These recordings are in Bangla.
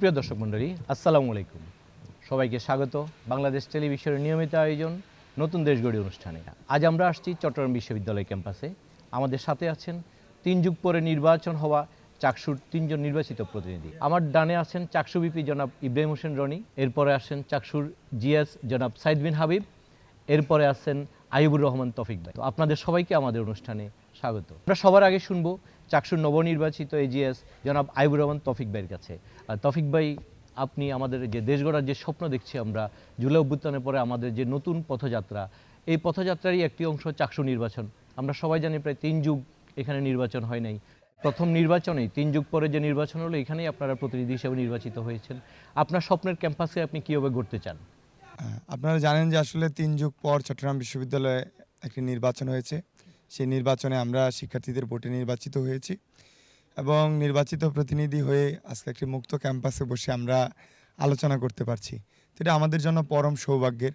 সুপ্রিয় দর্শক মণ্ডলী, আসসালামু আলাইকুম। সবাইকে স্বাগত। বাংলাদেশ টেলিভিশনের নিয়মিত আয়োজন, নতুন দেশ গড়ি অনুষ্ঠানে। আজ আমরা আসছি চট্টগ্রাম বিশ্ববিদ্যালয় ক্যাম্পাসে। আমাদের সাথে আছেন তিন যুগ পরে নির্বাচন হওয়া চাকসুর তিনজন নির্বাচিত প্রতিনিধি। আমার ডানে আছেন চাকসু বিপি জনাব ইব্রাহিম হোসেন রনি, এরপরে আসেন চাকসুর জিএস জনাব সাইদ বিন হাবিব, এরপরে আছেন আইবুর রহমান তফিক ভাই। তো আপনাদের সবাইকে আমাদের অনুষ্ঠানে স্বাগত। আমরা সবার আগে শুনব চাকসুর নবনির্বাচিত এজিএস জনাব আইবুর রহমান তফিক ভাইয়ের কাছে। তফিক ভাই, আপনি আমাদের যে দেশ গড়ার যে স্বপ্ন দেখছি আমরা, জুলাই অভ্যুত্থানের পরে আমাদের যে নতুন পথযাত্রা, এই পথযাত্রারই একটি অংশ চাকসু নির্বাচন। আমরা সবাই জানি প্রায় তিন যুগ এখানে নির্বাচন হয় নাই। প্রথম নির্বাচনেই, তিন যুগ পরে যে নির্বাচন হলো, এখানেই আপনারা প্রতিনিধি হিসেবে নির্বাচিত হয়েছেন। আপনার স্বপ্নের ক্যাম্পাসে আপনি কীভাবে গড়তে চান? আপনারা জানেন যে আসলে তিন যুগ পর চট্টগ্রাম বিশ্ববিদ্যালয়ে একটি নির্বাচন হয়েছে। সেই নির্বাচনে আমরা শিক্ষার্থীদের ভোটে নির্বাচিত হয়েছি এবং নির্বাচিত প্রতিনিধি হয়ে আজকে একটি মুক্ত ক্যাম্পাসে বসে আমরা আলোচনা করতে পারছি। তো এটা আমাদের জন্য পরম সৌভাগ্যের।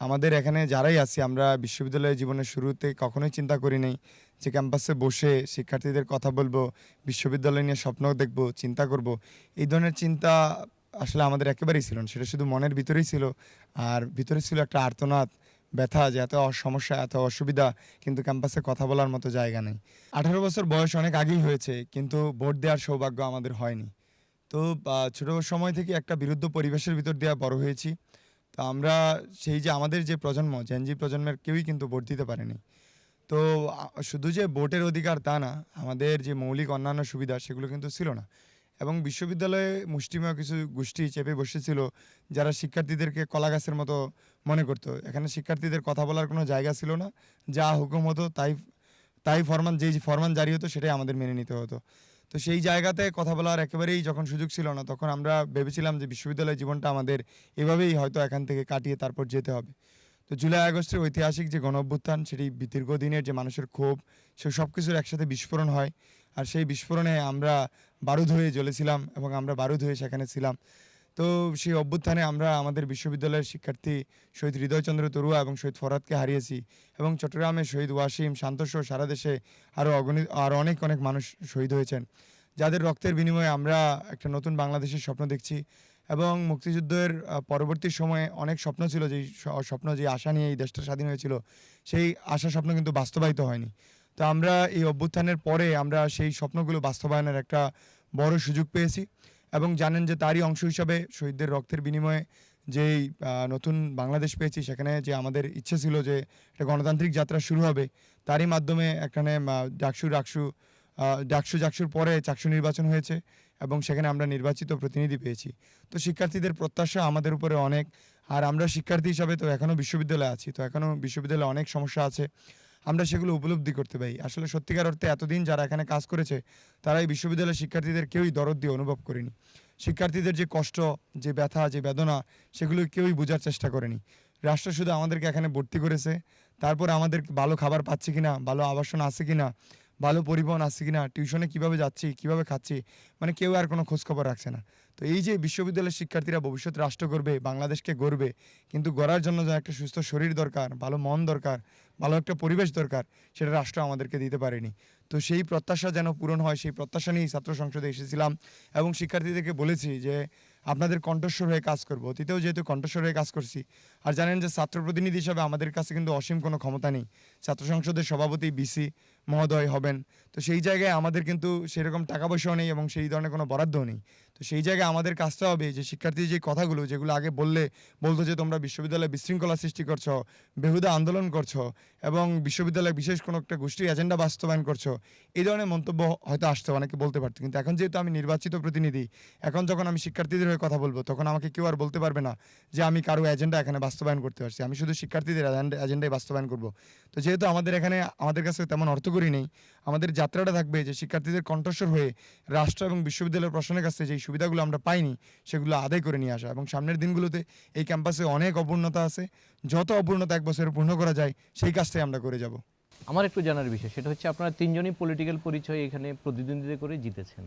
আমাদের এখানে যারাই আছি, আমরা বিশ্ববিদ্যালয়ের জীবনের শুরুতে কখনোই চিন্তা করি নাই যে ক্যাম্পাসে বসে শিক্ষার্থীদের কথা বলব, বিশ্ববিদ্যালয় নিয়ে স্বপ্ন দেখব, চিন্তা করব। এই ধরনের চিন্তা আসলে আমাদের একেবারেই ছিল না। সেটা শুধু মনের ভিতরেই ছিল। আর ভিতরে ছিল একটা আর্তনাদ ব্যথা, যে এত সমস্যা, এত অসুবিধা, কিন্তু ক্যাম্পাসে কথা বলার মতো জায়গা নেই। আঠারো বছর বয়স অনেক আগেই হয়েছে, কিন্তু ভোট দেওয়ার সৌভাগ্য আমাদের হয়নি। তো ছোট সময় থেকে একটা বিরুদ্ধ পরিবেশের ভিতর দিয়ে বড় হয়েছি। তো আমরা সেই যে আমাদের যে প্রজন্ম জেনজি প্রজন্মের কেউই কিন্তু ভোট দিতে পারেনি। তো শুধু যে ভোটের অধিকার তা না, আমাদের যে মৌলিক অন্যান্য সুবিধা, সেগুলো কিন্তু ছিল না। এবং বিশ্ববিদ্যালয়ে মুষ্টিমেয় কিছু গোষ্ঠী চেপে বসেছিল, যারা শিক্ষার্থীদেরকে কলা গাছের মতো মনে করতো। এখানে শিক্ষার্থীদের কথা বলার কোনো জায়গা ছিল না। যা হুকুম হতো, তাই তাই ফরমান, যেই ফরমান জারি হতো, সেটাই আমাদের মেনে নিতে হতো। তো সেই জায়গাতে কথা বলার একেবারেই যখন সুযোগ ছিল না, তখন আমরা ভেবেছিলাম যে বিশ্ববিদ্যালয় জীবনটা আমাদের এভাবেই হয়তো এখান থেকে কাটিয়ে তারপর যেতে হবে। তো জুলাই আগস্টের ঐতিহাসিক যে গণ অভ্যুত্থান সেটি দীর্ঘদিনের যে মানুষের ক্ষোভ, সে সব কিছুর একসাথে বিস্ফোরণ হয়। আর সেই বিস্ফোরণে আমরা বারুদ হয়ে জ্বলেছিলাম এবং আমরা বারুদ হয়ে সেখানে ছিলাম। তো সেই অভ্যুত্থানে আমরা আমাদের বিশ্ববিদ্যালয়ের শিক্ষার্থী শহীদ হৃদয়চন্দ্র তরুয়া এবং শহীদ ফরাদকে হারিয়েছি এবং চট্টগ্রামে শহীদ ওয়াসিম শান্তসহ সারা দেশে আরও অগণিত আরও অনেক অনেক মানুষ শহীদ হয়েছেন। যাদের রক্তের বিনিময়ে আমরা একটা নতুন বাংলাদেশের স্বপ্ন দেখছি এবং মুক্তিযুদ্ধের পরবর্তী সময়ে অনেক স্বপ্ন ছিল যেই স্বপ্ন যে আশা নিয়ে এই দেশটা স্বাধীন হয়েছিল, সেই আশা স্বপ্ন কিন্তু বাস্তবায়িত হয়নি। তো আমরা এই অভ্যুত্থানের পরে আমরা সেই স্বপ্নগুলো বাস্তবায়নের একটা বড় সুযোগ পেয়েছি এবং জানেন যে তারই অংশ হিসাবে শহীদদের রক্তের বিনিময়ে যেই নতুন বাংলাদেশ পেয়েছি সেখানে যে আমাদের ইচ্ছে ছিল যে একটা গণতান্ত্রিক যাত্রা শুরু হবে তারই মাধ্যমে এখানে ডাকসু ডাকসু ডাকসু ডাকসুর পরে চাকসু নির্বাচন হয়েছে এবং সেখানে আমরা নির্বাচিত প্রতিনিধি পেয়েছি। তো শিক্ষার্থীদের প্রত্যাশা আমাদের উপরে অনেক। আর আমরা শিক্ষার্থী হিসাবে তো এখনও বিশ্ববিদ্যালয়ে আছি, তো এখনও বিশ্ববিদ্যালয়ে অনেক সমস্যা আছে। আমরা সেগুলো উপলব্ধি করতে পারি। আসলে সত্যিকার অর্থে এতদিন যারা এখানে কাজ করেছে, তারা এই বিশ্ববিদ্যালয়ের শিক্ষার্থীদের কেউই দরদ দিয়ে অনুভব করেনি। শিক্ষার্থীদের যে কষ্ট, যে ব্যথা, যে বেদনা, সেগুলো কেউই বোঝার চেষ্টা করেনি। রাষ্ট্র শুধু আমাদেরকে এখানে ভর্তি করেছে। তারপর আমাদের ভালো খাবার পাচ্ছি কিনা, ভালো আবাসন আছে কিনা, ভালো পরিবহন আছে কিনা, টিউশনে কীভাবে যাচ্ছি, কীভাবে খাচ্ছি মানে কেউ আর কোনো খোঁজখবর রাখছে না। তো এই যে বিশ্ববিদ্যালয়ের শিক্ষার্থীরা ভবিষ্যৎ রাষ্ট্র গড়বে, বাংলাদেশকে গড়বে, কিন্তু গড়ার জন্য একটা সুস্থ শরীর দরকার, ভালো মন দরকার ভালো একটা পরিবেশ দরকার, সেটা রাষ্ট্র আমাদেরকে দিতে পারেনি। তো সেই প্রত্যাশা যেন পূরণ হয়, সেই প্রত্যাশা নিয়েই ছাত্র সংসদে এসেছিলাম এবং শিক্ষার্থীদেরকে বলেছি যে আপনাদের কণ্ঠস্বর হয়ে কাজ করব। অতীতেও যেহেতু কণ্ঠস্বর হয়ে কাজ করছি, আর জানেন যে ছাত্র প্রতিনিধি হিসাবে আমাদের কাছে কিন্তু অসীম কোনো ক্ষমতা নেই। ছাত্র সংসদের সভাপতি বিসি মহোদয় হবেন। তো সেই জায়গায় আমাদের কিন্তু সেরকম টাকা পয়সাও নেই এবং সেই ধরনের কোনো বরাদ্দও নেই। তো সেই জায়গায় আমাদের কাজটা হবে যে শিক্ষার্থীর যে কথাগুলো, যেগুলো আগে বললে বলতো যে তোমরা বিশ্ববিদ্যালয়ে বিশৃঙ্খলা সৃষ্টি করছ, বেহুদা আন্দোলন করছ এবং বিশ্ববিদ্যালয়ে বিশেষ কোনো একটা গোষ্ঠীর এজেন্ডা বাস্তবায়ন করছ, এই ধরনের মন্তব্য হয়তো আসতো, অনেকে বলতে পারতো। কিন্তু এখন যেহেতু আমি নির্বাচিত প্রতিনিধি, এখন যখন আমি শিক্ষার্থীদের হয়ে কথা বলব, তখন আমাকে কেউ আর বলতে পারবে না যে আমি কারও এজেন্ডা এখানে বাস্তবায়ন করতে পারছি। আমি শুধু শিক্ষার্থীদের এজেন্ডায় বাস্তবায়ন করব। তো যেহেতু আমাদের এখানে, আমাদের কাছে তেমন অর্থকরী নেই, আমাদের যাত্রাটা থাকবে যে শিক্ষার্থীদের কণ্ঠস্বর হয়ে রাষ্ট্র এবং বিশ্ববিদ্যালয়ের প্রশ্নের কাছে যেই সুবিধাগুলো আমরা পাইনি সেগুলো আদায় করে নিয়ে আসা। এবং সামনের দিনগুলোতে এই ক্যাম্পাসে অনেক অপূর্ণতা আছে। যত অপূর্ণতা এক বছরে পূর্ণ করা যায় সেই কাজটাই আমরা করে যাব। আমার একটু জানার বিষয় সেটা হচ্ছে আপনারা তিনজনই পলিটিক্যাল পরিচয় এখানে প্রতিদ্বন্দ্বিতা করে জিতেছেন।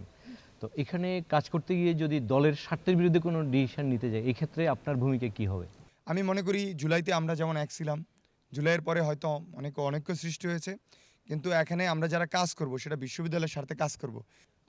তো এখানে কাজ করতে গিয়ে যদি দলের স্বার্থের বিরুদ্ধে কোনো ডিসিশন নিতে যায় এক্ষেত্রে আপনার ভূমিকা কি হবে? আমি মনে করি জুলাইতে আমরা যেমন এক ছিলাম জুলাইয়ের পরে হয়তো অনেক অনেক সৃষ্টি হয়েছে। কিন্তু এখানে আমরা যারা কাজ করব সেটা বিশ্ববিদ্যালয়ের স্বার্থে কাজ করব।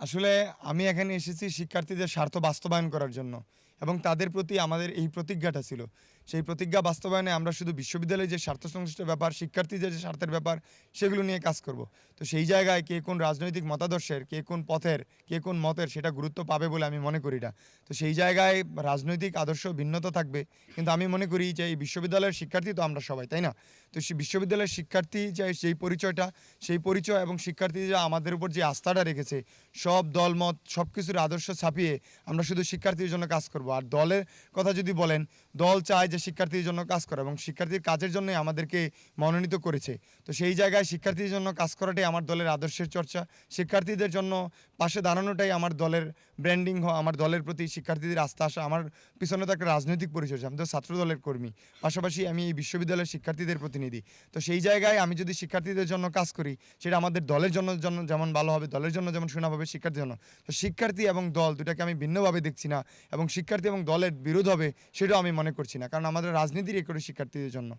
আসলে আমি এখানে এসেছি শিক্ষার্থীদের স্বার্থ বাস্তবায়ন করার জন্য এবং তাদের প্রতি আমাদের এই প্রতিজ্ঞাটা ছিল। সেই প্রতিজ্ঞা বাস্তবায়নে আমরা শুধু বিশ্ববিদ্যালয়ে যে স্বার্থ সংশ্লিষ্ট ব্যাপার, শিক্ষার্থীদের যে স্বার্থের ব্যাপার, সেগুলো নিয়ে কাজ করব। তো সেই জায়গায় কে কোন রাজনৈতিক মতাদর্শের, কে কোন পথের, কে কোন মতের সেটা গুরুত্ব পাবে বলে আমি মনে করি না। তো সেই জায়গায় রাজনৈতিক আদর্শ ভিন্নতা থাকবে। কিন্তু আমি মনে করি যে এই বিশ্ববিদ্যালয়ের শিক্ষার্থী তো আমরা সবাই, তাই না? তো সেই বিশ্ববিদ্যালয়ের শিক্ষার্থী যে সেই পরিচয়টা, সেই পরিচয় এবং শিক্ষার্থীরা আমাদের উপর যে আস্থাটা রেখেছে, সব দলমত সব কিছুর আদর্শ ছাপিয়ে আমরা শুধু শিক্ষার্থীর জন্য কাজ করব। আর দলের কথা যদি বলেন দল চায় যে শিক্ষার্থীর জন্য কাজ করা এবং শিক্ষার্থীর কাজের জন্যই আমাদেরকে মনোনীত করেছে। তো সেই জায়গায় শিক্ষার্থীর জন্য কাজ করাটাই আমার দলের আদর্শের চর্চা। শিক্ষার্থীদের জন্য পাশে দাঁড়ানোটাই আমার দলের ব্র্যান্ডিং হওয়া, আমার দলের প্রতি শিক্ষার্থীদের আস্থা আসা, আমার পিছনে তো একটা রাজনৈতিক পরিচর্যা আমি তো ছাত্র দলের কর্মী। পাশাপাশি আমি এই বিশ্ববিদ্যালয়ের শিক্ষার্থীদের প্রতিনিধি। তো সেই জায়গায় আমি যদি শিক্ষার্থীদের জন্য কাজ করি, সেটা আমাদের দলের জন্য যেমন ভালো হবে, দলের জন্য যেমন শোনা হবে, শিক্ষার্থীর জন্য। তো শিক্ষার্থী এবং দল দুটাকে আমি ভিন্নভাবে দেখছি না, এবং শিক্ষার্থী এবং দলের বিরোধ হবে, সেটাও আমি মনে করছি না, কারণ আমাদের রাজনীতির এ করে শিক্ষার্থীদের জন্য।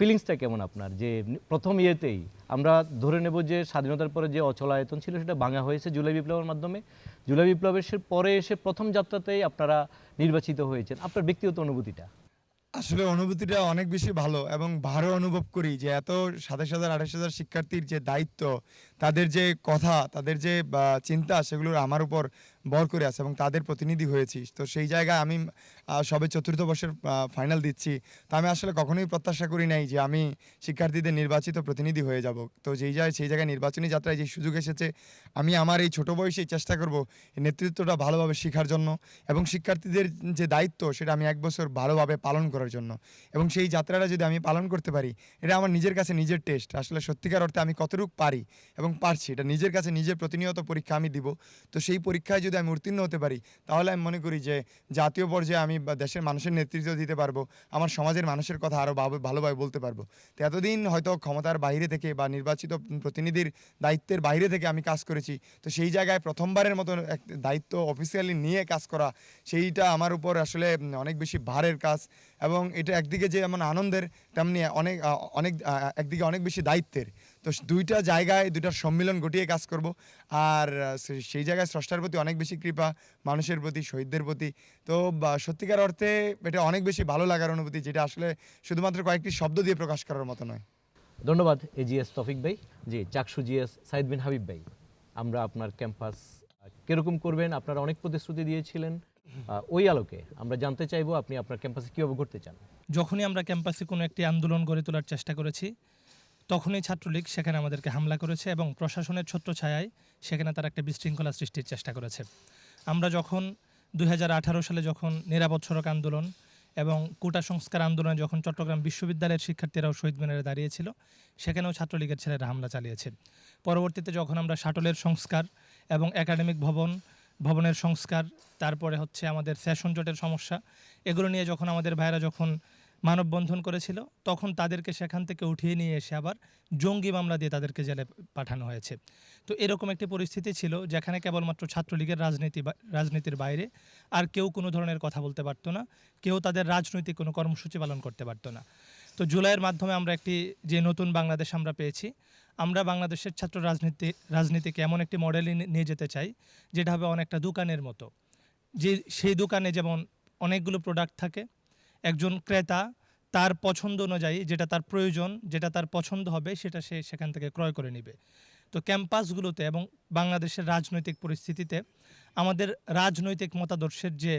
ফিলিংসটা কেমন আপনার? যে প্রথম ইয়েতেই আমরা ধরে নেব যে স্বাধীনতার পরে যে অচলায়তন ছিল সেটা ভাঙা হয়েছে জুলাই বিপ্লবের মাধ্যমে। জুলাই বিপ্লবের পরে এসে প্রথম যাত্রাতেই আপনারা নির্বাচিত হয়েছেন। আপনার ব্যক্তিগত অনুভূতিটা? আসলে অনুভূতিটা অনেক বেশি ভালো এবং ভালো অনুভব করি যে এত সাতাশ হাজার, আঠাশ হাজার শিক্ষার্থীর যে দায়িত্ব তাদের যে কথা, তাদের যে চিন্তা সেগুলোর আমার উপর বর করে আছে এবং তাদের প্রতিনিধি হয়েছি। তো সেই জায়গায় আমি সবে চতুর্থ বর্ষের ফাইনাল দিচ্ছি। তা আমি আসলে কখনোই প্রত্যাশা করি নাই যে আমি শিক্ষার্থীদের নির্বাচিত প্রতিনিধি হয়ে যাব। তো যেই জায়গায় সেই জায়গায় নির্বাচনী যাত্রায় যে সুযোগ এসেছে, আমি আমার এই ছোট বয়সেই চেষ্টা করব নেতৃত্বটা ভালোভাবে শেখার জন্য এবং শিক্ষার্থীদের যে দায়িত্ব সেটা আমি এক বছর ভালোভাবে পালন করার জন্য। এবং সেই যাত্রাটা যদি আমি পালন করতে পারি, এটা আমার নিজের কাছে নিজের টেস্ট। আসলে সত্যিকার অর্থে আমি কতটুকু পারি এবং পারছি। এটা নিজের কাছে নিজের প্রতিনিয়ত পরীক্ষা আমি দিব। তো সেই পরীক্ষায় যদি আমি উত্তীর্ণ হতে পারি, তাহলে আমি মনে করি যে জাতীয় পর্যায়ে আমি দেশের মানুষের নেতৃত্ব দিতে পারব, আমার সমাজের মানুষের কথা আরও ভালোভাবে বলতে পারব। তো এতদিন হয়তো ক্ষমতার বাইরে থেকে বা নির্বাচিত প্রতিনিধির দায়িত্বের বাইরে থেকে আমি কাজ করেছি। তো সেই জায়গায় প্রথমবারের মতো এক দায়িত্ব অফিসিয়ালি নিয়ে কাজ করা, সেইটা আমার উপর আসলে অনেক বেশি ভারের কাজ। এবং এটা একদিকে যে এমন আনন্দের, তেমনি অনেক অনেক একদিকে অনেক বেশি দায়িত্বের। তো দুইটা জায়গায় দুইটার সম্মিলন ঘটিয়ে কাজ করব। আর সেই জায়গায় স্রষ্টার প্রতি অনেক বেশি কৃপা, মানুষের প্রতি, শহীদদের প্রতি। তো সত্যিকার অর্থে এটা অনেক বেশি ভালো লাগার অনুভূতি, যেটা আসলে শুধুমাত্র কয়েকটি শব্দ দিয়ে প্রকাশ করার মতো নয়। ধন্যবাদ এজিএস তফিক ভাই। জি, চাকসু জিএস সাইদ বিন হাবিব ভাই, আমরা আপনার ক্যাম্পাস কীরকম করবেন? আপনারা অনেক প্রতিশ্রুতি দিয়েছিলেন। ওই আলোকে আমরা জানতে চাইব আপনি আপনার ক্যাম্পাসে কীভাবে করতে চান। যখনই আমরা ক্যাম্পাসে কোনো একটি আন্দোলন গড়ে তোলার চেষ্টা করেছি, তখনই ছাত্রলীগ সেখানে আমাদেরকে হামলা করেছে এবং প্রশাসনের ছোট্ট ছায়ায় সেখানে তারা একটা বিশৃঙ্খলা সৃষ্টির চেষ্টা করেছে। আমরা যখন দুই হাজার আঠারো সালে যখন নিরাপদ সড়ক আন্দোলন এবং কোটা সংস্কার আন্দোলনে যখন চট্টগ্রাম বিশ্ববিদ্যালয়ের শিক্ষার্থীরাও শহীদ মিনারে দাঁড়িয়েছিল, সেখানেও ছাত্রলীগের ছেলেরা হামলা চালিয়েছে। পরবর্তীতে যখন আমরা শাটলের সংস্কার এবং একাডেমিক ভবন ভবনের সংস্কার, তারপরে হচ্ছে আমাদের সেশন জটের সমস্যা। এগুলো নিয়ে যখন আমাদের ভাইরা যখন মানববন্ধন করেছিল, তখন তাদেরকে সেখান থেকে উঠিয়ে নিয়ে এসে আবার জঙ্গি মামলা দিয়ে তাদেরকে জেলে পাঠানো হয়েছে। তো এরকম একটি পরিস্থিতি ছিল, যেখানে কেবলমাত্র ছাত্রলীগের রাজনীতি রাজনীতির বাইরে আর কেউ কোনো ধরনের কথা বলতে পারতো না, কেউ তাদের রাজনৈতিক কোনো কর্মসূচি পালন করতে পারতো না। তো জুলাইয়ের মাধ্যমে আমরা একটি যে নতুন বাংলাদেশ আমরা পেয়েছি আমরা বাংলাদেশের ছাত্র রাজনীতি, রাজনীতিকে এমন একটি মডেলে নিয়ে যেতে চাই, যেটা হবে অনেকটা দোকানের মতো। যে, সেই দোকানে যেমন অনেকগুলো প্রোডাক্ট থাকে, একজন ক্রেতা তার পছন্দ অনুযায়ী যেটা তার প্রয়োজন, যেটা তার পছন্দ হবে, সেটা সে সেখান থেকে ক্রয় করে নেবে। তো ক্যাম্পাসগুলোতে এবং বাংলাদেশের রাজনৈতিক পরিস্থিতিতে আমাদের রাজনৈতিক মতাদর্শের যে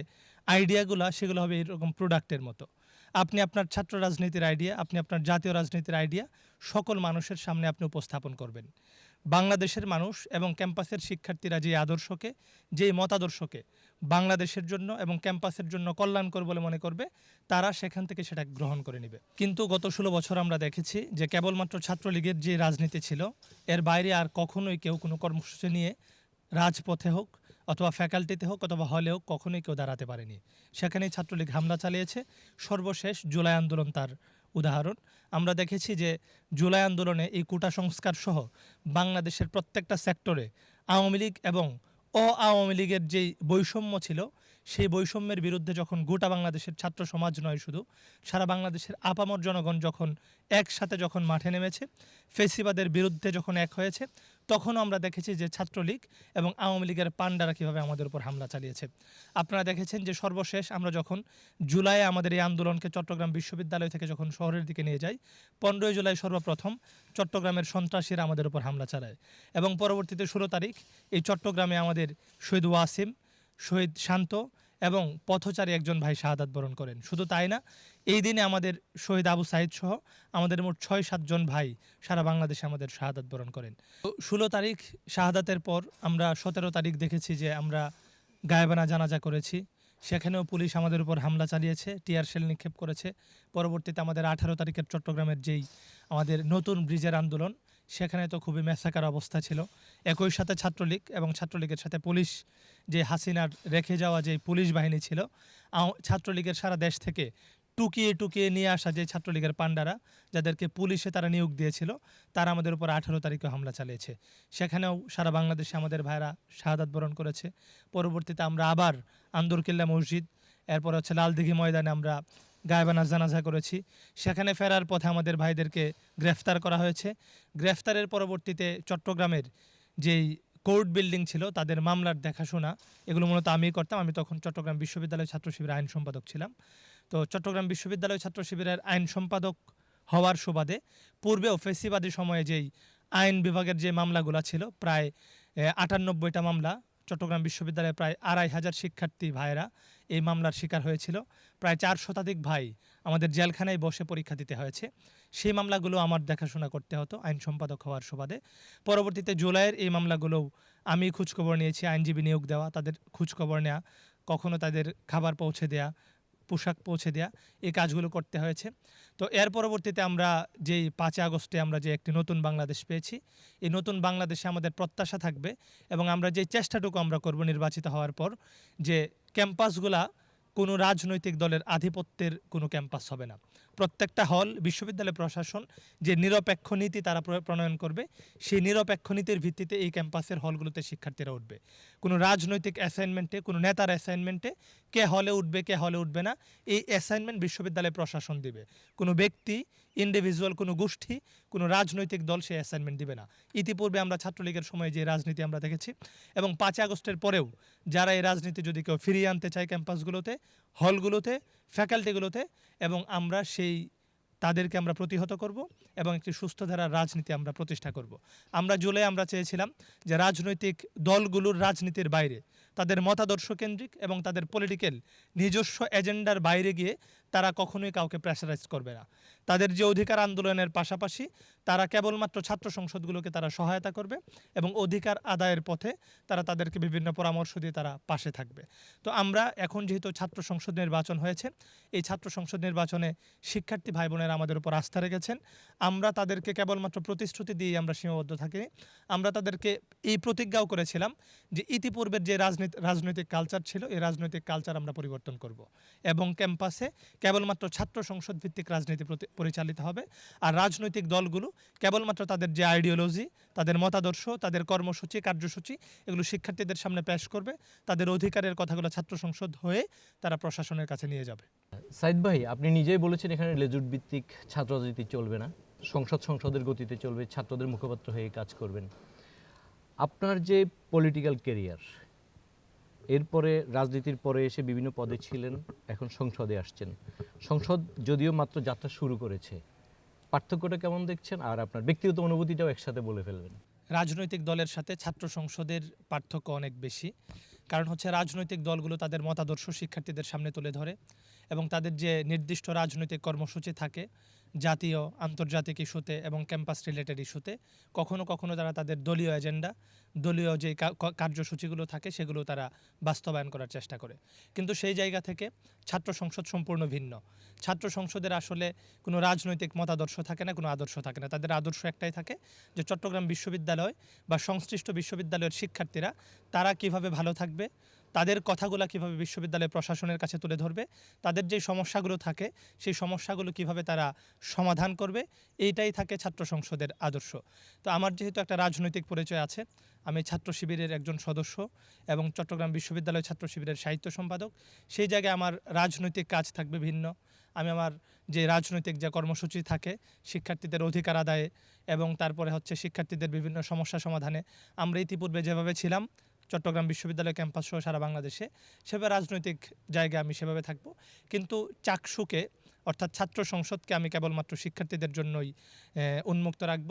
আইডিয়াগুলো সেগুলো হবে এরকম প্রোডাক্টের মতো। আপনি আপনার ছাত্র রাজনীতির আইডিয়া আপনি আপনার জাতীয় রাজনীতির আইডিয়া সকল মানুষের সামনে আপনি উপস্থাপন করবেন। বাংলাদেশের মানুষ এবং ক্যাম্পাসের শিক্ষার্থীরা যে আদর্শকে, যে মতাদর্শকে বাংলাদেশের জন্য এবং ক্যাম্পাসের জন্য কল্যাণকর বলে মনে করবে, তারা সেখান থেকে সেটা গ্রহণ করে নেবে। কিন্তু গত ষোলো বছর আমরা দেখেছি যে কেবলমাত্র ছাত্রলীগের যে রাজনীতি ছিল, এর বাইরে আর কখনোই কেউ কোনো কর্মসূচি নিয়ে রাজপথে হোক অথবা ফ্যাকাল্টিতে হোক অথবা হলে হোক, কখনোই কেউ দাঁড়াতে পারেনি। সেখানেই ছাত্রলীগ হামলা চালিয়েছে। সর্বশেষ জুলাই আন্দোলন তার উদাহরণ। আমরা দেখেছি যে জুলাই আন্দোলনে এই কোটা সংস্কার সহ বাংলাদেশের প্রত্যেকটা সেক্টরে আওয়ামী লীগ এবং অ আওয়ামী লীগের যেই বৈষম্য ছিল, সেই বৈষম্যের বিরুদ্ধে যখন গোটা বাংলাদেশের ছাত্র সমাজ নয় শুধু, সারা বাংলাদেশের আপামর জনগণ যখন একসাথে যখন মাঠে নেমেছে, ফেসিবাদের বিরুদ্ধে যখন এক হয়েছে তখনও আমরা দেখেছি যে ছাত্রলীগ এবং আওয়ামী লীগের পাণ্ডারা কীভাবে আমাদের উপর হামলা চালিয়েছে। আপনারা দেখেছেন যে সর্বশেষ আমরা যখন জুলাইয়ে আমাদের এই আন্দোলনকে চট্টগ্রাম বিশ্ববিদ্যালয় থেকে যখন শহরের দিকে নিয়ে যাই, পনেরোই জুলাই সর্বপ্রথম চট্টগ্রামের সন্ত্রাসীরা আমাদের উপর হামলা চালায় এবং পরবর্তীতে ষোলো তারিখ এই চট্টগ্রামে আমাদের শহীদ ওয়াসিম, শহীদ শান্ত এবং পথচারী একজন ভাই শাহাদাত বরণ করেন। শুধু তাই না, এই দিনে আমাদের শহীদ আবু সাইদ সহ আমাদের মোট ছয় সাতজন ভাই সারা বাংলাদেশে আমাদের শাহাদাত বরণ করেন। ষোলো তারিখ শাহাদাতের পর আমরা সতেরো তারিখ দেখেছি যে আমরা গায়েবানা জানাজা করেছি। সেখানেও পুলিশ আমাদের উপর হামলা চালিয়েছে, টিয়ার শেল নিক্ষেপ করেছে। পরবর্তীতে আমাদের আঠারো তারিখের চট্টগ্রামের যেই আমাদের নতুন ব্রিজের আন্দোলন সেখানে তো খুবই মেসাকার অবস্থা ছিল। একই সাথে ছাত্রলীগ এবং ছাত্রলীগের সাথে পুলিশ যে হাসিনার রেখে যাওয়া যে পুলিশ বাহিনী ছিল ছাত্রলীগের সারা দেশ থেকে টুকিয়ে টুকিয়ে নিয়ে আসা যে ছাত্রলীগের পান্ডারা যাদেরকে পুলিশে তারা নিয়োগ দিয়েছিল, তারা আমাদের উপর আঠারো তারিখে হামলা চালিয়েছে। সেখানেও সারা বাংলাদেশে আমাদের ভাইরা শাহাদাত বরণ করেছে। পরবর্তীতে আমরা আবার আন্দরকিল্লা মসজিদ, এরপর হচ্ছে লালদিঘি ময়দানে আমরা গায়েবানা জানাজা করেছি। সেখানে ফেরার পথে আমাদের ভাইদেরকে গ্রেফতার করা হয়েছে। গ্রেফতারের পরবর্তীতে চট্টগ্রামের যেই কোর্ট বিল্ডিং ছিল, তাদের মামলার দেখাশোনা, এগুলো মূলত আমিই করতাম। আমি তখন চট্টগ্রাম বিশ্ববিদ্যালয় ছাত্র শিবিরের আইন সম্পাদক ছিলাম। তো চট্টগ্রাম বিশ্ববিদ্যালয় ছাত্র শিবিরের আইন সম্পাদক হওয়ার সুবাদে, পূর্বেও ফেসিবাদী সময়ে যেই আইন বিভাগের যে মামলাগুলো ছিল, প্রায় আটানব্বইটা মামলা, চট্টগ্রাম বিশ্ববিদ্যালয়ে প্রায় আড়াই হাজার শিক্ষার্থী ভাইয়েরা এই মামলার শিকার হয়েছিল। প্রায় চার শতাধিক ভাই আমাদের জেলখানায় বসে পরীক্ষা দিতে হয়েছে। সেই মামলাগুলো আমার দেখাশোনা করতে হতো, আইন সম্পাদক হওয়ার সুবাদে। পরবর্তীতে জুলাইয়ের এই মামলাগুলোও আমি খোঁজখবর নিয়েছি, আইনজীবী নিয়োগ দেওয়া, তাদের খোঁজখবর নেওয়া, কখনো তাদের খাবার পৌঁছে দেয়া পোশাক পৌঁছে দেয়া এই কাজগুলো করতে হয়েছে। তো এর পরবর্তীতে আমরা যেই পাঁচই আগস্টে আমরা যে একটি নতুন বাংলাদেশ পেয়েছি, এই নতুন বাংলাদেশে আমাদের প্রত্যাশা থাকবে এবং আমরা যে চেষ্টাটুকু আমরা করব নির্বাচিত হওয়ার পর, যে ক্যাম্পাসগুলা কোনো রাজনৈতিক দলের আধিপত্যের কোনো ক্যাম্পাস হবে না। প্রত্যেকটা হল বিশ্ববিদ্যালয় প্রশাসন যে নিরপেক্ষ নীতি তারা প্রণয়ন করবে, সেই নিরপেক্ষ নীতির ভিত্তিতে এই ক্যাম্পাসের হলগুলোতে শিক্ষার্থীরা উঠবে। কোনো রাজনৈতিক অ্যাসাইনমেন্টে কোনো নেতার অ্যাসাইনমেন্টে কে হলে উঠবে, কে হলে উঠবে না, এই অ্যাসাইনমেন্ট বিশ্ববিদ্যালয় প্রশাসন দিবে। কোনো ব্যক্তি ইন্ডিভিজুয়াল কোনো গোষ্ঠী, কোনো রাজনৈতিক দল সে অ্যাসাইনমেন্ট দিবে না। ইতিপূর্বে আমরা ছাত্রলীগের সময় যে রাজনীতি আমরা দেখেছি, এবং পাঁচই আগস্টের পরেও যারা এই রাজনীতি যদি কেউ ফিরিয়ে আনতে চায় ক্যাম্পাসগুলোতে, হলগুলোতে, ফ্যাকাল্টিগুলোতে, এবং আমরা সেই তাদেরকে আমরা প্রতিহত করব এবং একটি সুস্থ ধারার রাজনীতি আমরা প্রতিষ্ঠা করব। আমরা জুলাই আমরা চেয়েছিলাম যে রাজনৈতিক দলগুলোর রাজনীতির বাইরে, তাদের মতাদর্শ কেন্দ্রিক এবং তাদের পলিটিক্যাল নিজস্ব এজেন্ডার বাইরে গিয়ে তারা কখনোই কাউকে প্রেসারাইজ করবে না। তাদের যে অধিকার আন্দোলনের পাশাপাশি তারা কেবলমাত্র ছাত্র সংসদগুলোকে তারা সহায়তা করবে এবং অধিকার আদায়ের পথে তারা তাদেরকে বিভিন্ন পরামর্শ দিয়ে তারা পাশে থাকবে। তো আমরা এখন যেহেতু ছাত্র সংসদ নির্বাচন হয়েছে, এই ছাত্র সংসদ নির্বাচনে শিক্ষার্থী ভাই বোনেরা আমাদের উপর আস্থা রেখেছেন। আমরা তাদেরকে কেবলমাত্র প্রতিশ্রুতি দিয়ে আমরা সীমাবদ্ধ থাকিনি। আমরা তাদেরকে এই প্রতিজ্ঞাও করেছিলাম যে ইতিপূর্বের যে রাজনীতি, রাজনৈতিক কালচার ছিল, এই রাজনৈতিক কালচার আমরা পরিবর্তন করব এবং ক্যাম্পাসে কেবলমাত্র ছাত্র সংসদ ভিত্তিক রাজনীতি পরিচালিত হবে। আর রাজনৈতিক দলগুলো কেবলমাত্র তাদের যে আইডিওলজি তাদের মতাদর্শ, তাদের কর্মসূচি, কার্যসূচি, এগুলো শিক্ষার্থীদের সামনে পেশ করবে। তাদের অধিকারের কথাগুলো ছাত্র সংসদ হয়ে তারা প্রশাসনের কাছে নিয়ে যাবে। সাইদ ভাই, আপনি নিজেই বলেছেন এখানে লেজুট ভিত্তিক ছাত্র রাজনীতি চলবে না। সংসদ সংসদের গতিতে চলবে, ছাত্রদের মুখপাত্র হয়ে কাজ করবেন। আপনার যে পলিটিক্যাল কেরিয়ার এরপরে রাজনীতির পরে এসে বিভিন্ন পদে ছিলেন, এখন সংসদে আসছেন। সংসদ যদিও মাত্র যাত্রা শুরু করেছে, পার্থক্যটা কেমন দেখছেন? আর আপনার ব্যক্তিগত অনুভূতিটাও একসাথে বলে ফেলবেন। রাজনৈতিক দলের সাথে ছাত্র সংসদের পার্থক্য অনেক বেশি, কারণ হচ্ছে রাজনৈতিক দলগুলো তাদের মতাদর্শ শিক্ষার্থীদের সামনে তুলে ধরে। এবং তাদের যে নির্দিষ্ট রাজনৈতিক কর্মসূচি থাকে, জাতীয়, আন্তর্জাতিক ইস্যুতে এবং ক্যাম্পাস রিলেটেড ইস্যুতে, কখনো কখনো তারা তাদের দলীয় এজেন্ডা, দলীয় যে কার্যসূচিগুলো থাকে, সেগুলো তারা বাস্তবায়ন করার চেষ্টা করে। কিন্তু সেই জায়গা থেকে ছাত্র সংসদ সম্পূর্ণ ভিন্ন। ছাত্র সংসদের আসলে কোনো রাজনৈতিক মতাদর্শ থাকে না, কোনো আদর্শ থাকে না। তাদের আদর্শ একটাই থাকে যে চট্টগ্রাম বিশ্ববিদ্যালয় বা সংশ্লিষ্ট বিশ্ববিদ্যালয়ের শিক্ষার্থীরা তারা কীভাবে ভালো থাকবে তাদের কথাগুলো কীভাবে বিশ্ববিদ্যালয় প্রশাসনের কাছে তুলে ধরবে, তাদের যে সমস্যাগুলো থাকে, সেই সমস্যাগুলো কীভাবে তারা সমাধান করবে, এইটাই থাকে ছাত্র সংসদের আদর্শ। তো আমার যেহেতু একটা রাজনৈতিক পরিচয় আছে, আমি ছাত্র শিবিরের একজন সদস্য এবং চট্টগ্রাম বিশ্ববিদ্যালয় ছাত্র শিবিরের সাহিত্য সম্পাদক। সেই জায়গায় আমার রাজনৈতিক কাজ থাকবে ভিন্ন। আমি আমার যে রাজনৈতিক যে কর্মসূচি থাকে, শিক্ষার্থীদের অধিকার আদায়ে এবং তারপরে হচ্ছে শিক্ষার্থীদের বিভিন্ন সমস্যা সমাধানে, আমরা ইতিপূর্বে যেভাবে ছিলাম চট্টগ্রাম বিশ্ববিদ্যালয় ক্যাম্পাস সহ সারা বাংলাদেশে। সেভাবে রাজনৈতিক জায়গায় আমি সেভাবে থাকব। কিন্তু চাকসুকে, অর্থাৎ ছাত্র সংসদকে আমি কেবলমাত্র শিক্ষার্থীদের জন্যই উন্মুক্ত রাখব।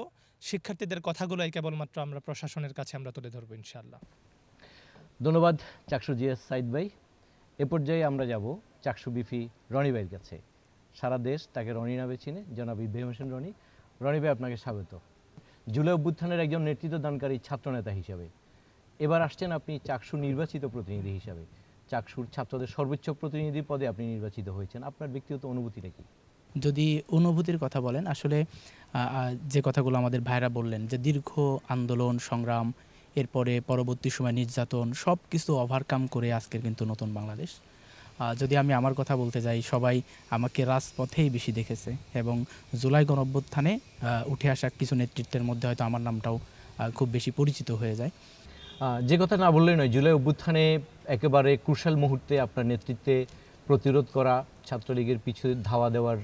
শিক্ষার্থীদের কথাগুলোই কেবলমাত্র আমরা প্রশাসনের কাছে আমরা তুলে ধরবো, ইনশাআল্লাহ। ধন্যবাদ চাকসু জিএস সাইদ ভাই। এ পর্যায়ে আমরা যাব চাকসু বিফি রনি ভাইয়ের কাছে। সারা দেশ তাকে রনি নামে চিনে, জনাব ইব্রাহিম হোসেন রনি। রনি ভাই, আপনাকে স্বাগত। জুলাই অভ্যুত্থানের একজন নেতৃত্ব দানকারী ছাত্রনেতা হিসাবে। এবার আসছেন আপনি চাকসু নির্বাচিত প্রতিনিধি হিসাবে। চাকসুর ছাত্রদের সর্বোচ্চ প্রতিনিধি পদে আপনি নির্বাচিত হয়েছেন। আপনার ব্যক্তিগত অনুভূতিটা কি? যদি অনুভূতির কথা বলেন, আসলে যে কথাগুলো আমাদের ভাইরা বললেন, যে দীর্ঘ আন্দোলন, সংগ্রাম, এরপরে পরবর্তী সময় নির্যাতন সব কিছু ওভারকাম করে আজকের কিন্তু নতুন বাংলাদেশ। যদি আমি আমার কথা বলতে যাই, সবাই আমাকে রাজপথেই বেশি দেখেছে এবং জুলাই গণঅভ্যুত্থানে উঠে আসা কিছু নেতৃত্বের মধ্যে হয়তো আমার নামটাও খুব বেশি পরিচিত হয়ে যায়। যে কথা না বললেই নয়, জুলাই অভ্যুত্থানে একেবারে ক্রুশাল মুহূর্তে আপনার নেতৃত্বে প্রতিরোধ করা ছাত্রলীগের পিছু ধাওয়া দেওয়ার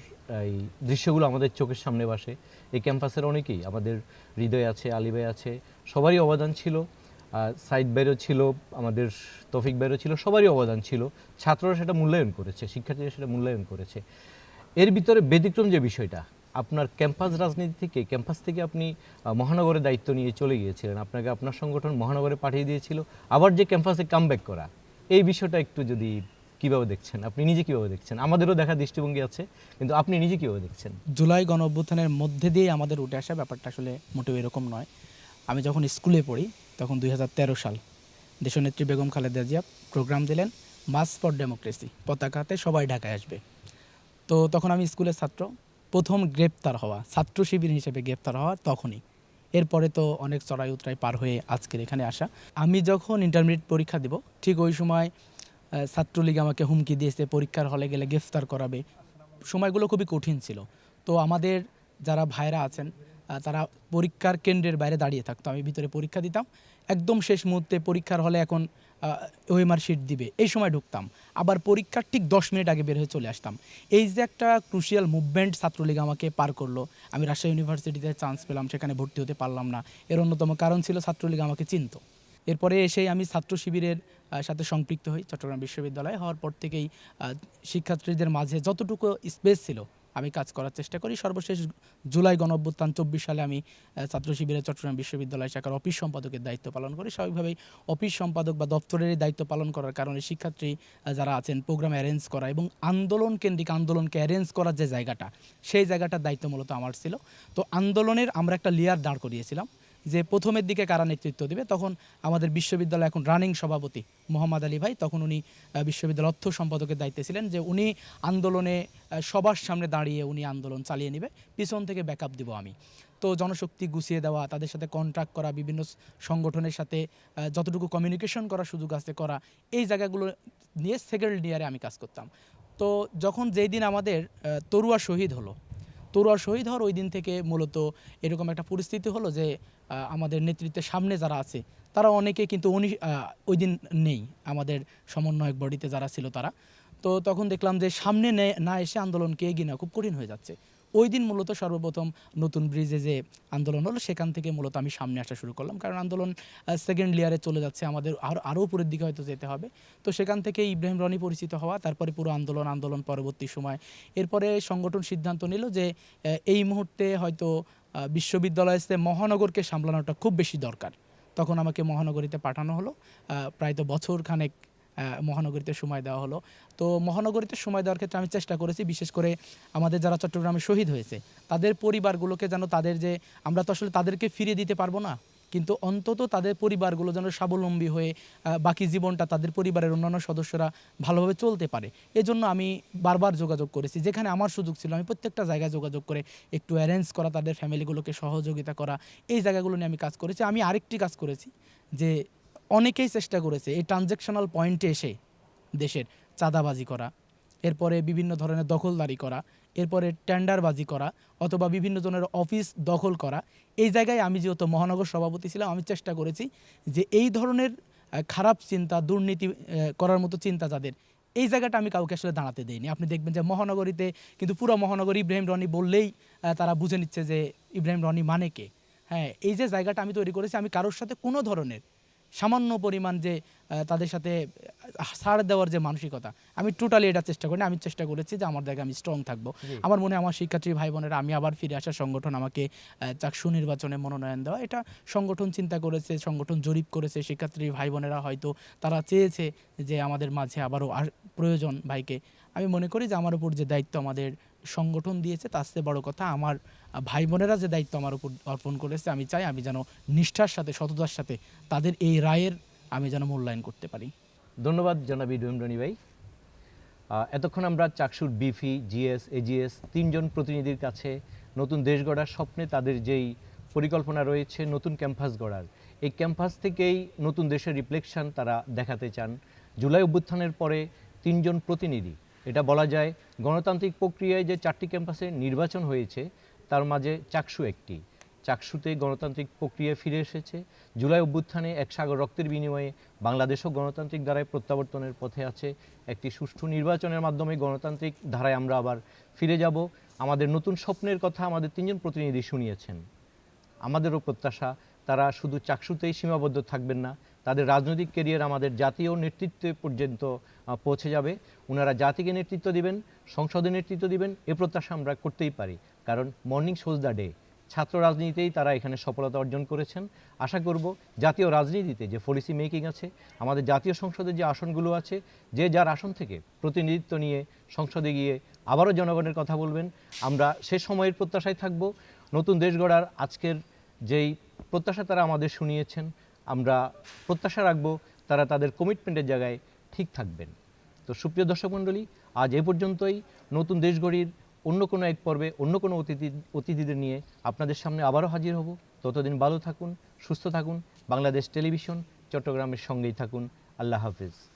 এই দৃশ্যগুলো আমাদের চোখের সামনে বাসে। এই ক্যাম্পাসের অনেকেই, আমাদের হৃদয় আছে, আলী ভাই আছে, সবারই অবদান ছিল। সাইদ ভাইরও ছিল, আমাদের তফিক ভাইরও ছিল, সবারই অবদান ছিল। ছাত্ররা সেটা মূল্যায়ন করেছে, শিক্ষার্থীরা সেটা মূল্যায়ন করেছে। এর ভিতরে ব্যতিক্রম যে বিষয়টা আপনার ক্যাম্পাস রাজনীতি থেকে ক্যাম্পাস থেকে আপনি আহ, মহানগরে দায়িত্ব নিয়ে চলে গিয়েছিলেন। আপনাকে আপনার সংগঠন মহানগরে পাঠিয়ে দিয়েছিল। আবার যে ক্যাম্পাসে কামব্যাক করা এই বিষয়টা একটু যদি কীভাবে দেখছেন? আপনি নিজে কীভাবে দেখছেন? আমাদেরও দেখা দৃষ্টিভঙ্গি আছে কিন্তু আপনি নিজে কীভাবে দেখছেন? জুলাই গণ অভ্যুত্থানের মধ্যে দিয়ে আমাদের উঠে আসা ব্যাপারটা আসলে মোটেও এরকম নয়। আমি যখন স্কুলে পড়ি তখন দুই হাজার তেরো সাল দেশনেত্রী বেগম খালেদা জিয়া প্রোগ্রাম দিলেন মাস ফর ডেমোক্রেসি পতাকাতে সবাই ঢাকায় আসবে। তো তখন আমি স্কুলের ছাত্র প্রথম গ্রেপ্তার হওয়া, ছাত্র শিবির হিসেবে গ্রেপ্তার হওয়া তখনই। এরপরে তো অনেক চড়াই উতরাই পার হয়ে আজকের এখানে আসা। আমি যখন ইন্টারমিডিয়েট পরীক্ষা দিব, ঠিক ওই সময় ছাত্রলীগ আমাকে হুমকি দিয়েছে, পরীক্ষার হলে গেলে গ্রেফতার করাবে। সময়গুলো খুবই কঠিন ছিল। তো আমাদের যারা ভাইরা আছেন তারা পরীক্ষার কেন্দ্রের বাইরে দাঁড়িয়ে থাকতো। আমি ভিতরে পরীক্ষা দিতাম। একদম শেষ মুহূর্তে পরীক্ষার হলে এখন ওএমআর শিট দিবে। এই সময় ঢুকতাম। আবার পরীক্ষার ঠিক দশ মিনিট আগে বের হয়ে চলে আসতাম। এই যে একটা ক্রুশিয়াল মুভমেন্ট ছাত্রলীগ আমাকে পার করল। আমি রাজশাহী ইউনিভার্সিটিতে চান্স পেলাম, সেখানে ভর্তি হতে পারলাম না। এর অন্যতম কারণ ছিল ছাত্রলীগ আমাকে চিনত। এরপরে এসেই আমি ছাত্র শিবিরের সাথে সম্পৃক্ত হই। চট্টগ্রাম বিশ্ববিদ্যালয়ে। হওয়ার পর থেকেই শিক্ষার্থীদের মাঝে যতটুকু স্পেস ছিল আমি কাজ করার চেষ্টা করি। সর্বশেষ জুলাই গণঅভ্যুত্থান চব্বিশ সালে আমি ছাত্র শিবিরে চট্টগ্রাম বিশ্ববিদ্যালয় শাখার অফিস সম্পাদকের দায়িত্ব পালন করি। স্বাভাবিকভাবেই অফিস সম্পাদক বা দপ্তরের দায়িত্ব পালন করার কারণে শিক্ষার্থী যারা আছেন প্রোগ্রাম অ্যারেঞ্জ করা এবং আন্দোলন কেন্দ্রিক আন্দোলনকে অ্যারেঞ্জ করার যে জায়গাটা, সেই জায়গাটার দায়িত্ব মূলত আমার ছিল। তো আন্দোলনের আমরা একটা লেয়ার দাঁড় করিয়েছিলাম। যে প্রথমের দিকে কারা নেতৃত্ব দেবে, তখন আমাদের বিশ্ববিদ্যালয় এখন রানিং সভাপতি মোহাম্মদ আলী ভাই, তখন উনি বিশ্ববিদ্যালয় অর্থ সম্পাদকের দায়িত্বে ছিলেন যে উনি আন্দোলনে সবার সামনে দাঁড়িয়ে উনি আন্দোলন চালিয়ে নেবে, পিছন থেকে ব্যাকআপ দিব আমি। তো জনশক্তি গুছিয়ে দেওয়া, তাদের সাথে কন্ট্রাক্ট করা, বিভিন্ন সংগঠনের সাথে যতটুকু কমিউনিকেশন করার সুযোগ আছে করা, এই জায়গাগুলো নিয়ে সেকেন্ড ইয়ারে আমি কাজ করতাম। তো যখন যেই দিন আমাদের তরুয়া শহীদ হলো, তরুয়া শহীদ হওয়ার ওই দিন থেকে মূলত এরকম একটা পরিস্থিতি হলো যে আমাদের নেতৃত্বের সামনে যারা আছে, তারা অনেকে কিন্তু উনি ওই দিন নেই, আমাদের সমন্বয়ক বডিতে যারা ছিল তারা। তো তখন দেখলাম যে সামনে নে- এসে আন্দোলনকে এগিয়ে খুব কঠিন হয়ে যাচ্ছে। ওই দিন মূলত সর্বপ্রথম নতুন ব্রিজে যে আন্দোলন হলো, সেখান থেকে মূলত আমি সামনে আসা শুরু করলাম। কারণ আন্দোলন সেকেন্ড লেয়ারে চলে যাচ্ছে, আমাদের আরও আরও উপরের দিকে হয়তো যেতে হবে। তো সেখান থেকে ইব্রাহিম রনি পরিচিত হওয়া, তারপরে পুরো আন্দোলন আন্দোলন পরবর্তী সময়। এরপরে সংগঠন সিদ্ধান্ত নিল যে এই মুহূর্তে হয়তো আহ, বিশ্ববিদ্যালয়তে মহানগরকে সামলানোটা খুব বেশি দরকার। তখন আমাকে মহানগরীতে পাঠানো হলো। প্রায় তো বছর খানেক মহানগরীতে সময় দেওয়া হলো। তো মহানগরীতে সময় দেওয়ার ক্ষেত্রে আমি চেষ্টা করেছি বিশেষ করে আমাদের যারা চট্টগ্রামে শহীদ হয়েছে তাদের পরিবারগুলোকে যেন তাদের যে আমরা তো আসলে তাদেরকে ফিরিয়ে দিতে পারব না? কিন্তু অন্তত তাদের পরিবারগুলো যেন স্বাবলম্বী হয়ে বাকি জীবনটা তাদের পরিবারের অন্যান্য সদস্যরা ভালোভাবে চলতে পারে। এজন্য আমি বারবার যোগাযোগ করেছি। যেখানে আমার সুযোগ ছিল, আমি প্রত্যেকটা জায়গায় যোগাযোগ করে একটু অ্যারেঞ্জ করা, তাদের ফ্যামিলিগুলোকে সহযোগিতা করা, এই জায়গাগুলো নিয়ে আমি কাজ করেছি। আমি আরেকটি কাজ করেছি, যে অনেকেই চেষ্টা করেছে এই ট্রানজ্যাকশনাল পয়েন্টে এসে দেশের চাঁদাবাজি করা, এরপরে বিভিন্ন ধরনের দখলদারি করা এরপরে টেন্ডারবাজি করা অথবা বিভিন্ন জনের অফিস দখল করা। এই জায়গায় আমি যেহেতু মহানগর সভাপতি ছিলাম, আমি চেষ্টা করেছি যে এই ধরনের খারাপ চিন্তা, দুর্নীতি করার মতো চিন্তা যাদের, এই জায়গাটা আমি কাউকে আসলে দাঁড়াতে দেইনি। আপনি দেখবেন যে মহানগরীতে কিন্তু পুরো মহানগরী ইব্রাহিম রনি বললেই তারা বুঝে নিচ্ছে যে ইব্রাহিম রনি মানে কে। হ্যাঁ এই যে জায়গাটা আমি তৈরি করেছি, আমি কারোর সাথে কোনো ধরনের সামান্য পরিমাণ যে তাদের সাথে ছাড় দেওয়ার যে মানসিকতা আমি টোটালি এটা চেষ্টা করি। আমি চেষ্টা করেছি যে আমার জায়গায় আমি স্ট্রং থাকব। আমার মনে আমার শিক্ষার্থী ভাই বোনেরা আমি আবার ফিরে আসা সংগঠন আমাকে চাকসু নির্বাচনে মনোনয়ন দেওয়া। এটা সংগঠন চিন্তা করেছে সংগঠন জরিপ করেছে শিক্ষার্থী ভাই বোনেরা হয়তো তারা চেয়েছে যে আমাদের মাঝে আবারও প্রয়োজন ভাইকে। আমি মনে করি যে আমার উপর যে দায়িত্ব আমাদের সংগঠন দিয়েছে, তার চেয়ে বড় কথা আমার ভাই বোনেরা যে দায়িত্ব আমার উপর অর্পণ করেছে, আমি চাই আমি যেন নিষ্ঠার সাথে, সততার সাথে তাদের এই রায়ের আমি যেন মূল্যায়ন করতে পারি। ধন্যবাদ জনাব ইব্রাহিম রনি ভাই। এতক্ষণ আমরা চাকসুর বিফি, জিএস, এজিএস তিনজন প্রতিনিধির কাছে নতুন দেশ গড়ার স্বপ্নে তাদের যেই পরিকল্পনা রয়েছে, নতুন ক্যাম্পাস গড়ার, এই ক্যাম্পাস থেকেই নতুন দেশের রিফ্লেকশন তারা দেখাতে চান। জুলাই অভ্যুত্থানের পরে তিনজন প্রতিনিধি এটা বলা যায় গণতান্ত্রিক প্রক্রিয়ায় যে চারটি ক্যাম্পাসে নির্বাচন হয়েছে, তার মাঝে চাকসু একটি। চাকসুতে গণতান্ত্রিক প্রক্রিয়া ফিরে এসেছে। জুলাই অভ্যুত্থানে এক সাগর রক্তের বিনিময়ে বাংলাদেশও গণতান্ত্রিক ধারায় প্রত্যাবর্তনের পথে আছে। একটি সুষ্ঠু নির্বাচনের মাধ্যমে গণতান্ত্রিক ধারায় আমরা আবার ফিরে যাব। আমাদের নতুন স্বপ্নের কথা আমাদের তিনজন প্রতিনিধি শুনিয়েছেন। আমাদেরও প্রত্যাশা, তারা শুধু চাকসুতেই সীমাবদ্ধ থাকবেন না তাদের রাজনৈতিক কেরিয়ার আমাদের জাতীয় নেতৃত্বে পর্যন্ত পৌঁছে যাবে। ওনারা জাতিকে নেতৃত্ব দিবেন, সংসদে নেতৃত্ব দিবেন, এ প্রত্যাশা আমরা করতেই পারি। কারণ মর্নিং শোজ দ্য ডে ছাত্র রাজনীতিতেই তারা এখানে সফলতা অর্জন করেছেন। আশা করব জাতীয় রাজনীতিতে যে পলিসি মেকিং আছে, আমাদের জাতীয় সংসদে যে আসনগুলো আছে, যে যার আসন থেকে প্রতিনিধিত্ব নিয়ে সংসদে গিয়ে আবারও জনগণের কথা বলবেন। আমরা সে সময়ের প্রত্যাশায় থাকব। নতুন দেশ গড়ার আজকের যেই প্রত্যাশা তারা আমাদের শুনিয়েছেন আমরা প্রত্যাশা রাখব তারা তাদের কমিটমেন্টের জায়গায় ঠিক থাকবেন। তো সুপ্রিয় দর্শক মণ্ডলী, আজ এ পর্যন্তই। নতুন দেশগড়ির অন্য কোনো এক পর্বে, অন্য কোনো অতিথি, অতিথিদের নিয়ে আপনাদের সামনে আবারও হাজির হব। ততদিন ভালো থাকুন, সুস্থ থাকুন। বাংলাদেশ টেলিভিশন, চট্টগ্রামের সঙ্গেই থাকুন। আল্লাহ হাফিজ।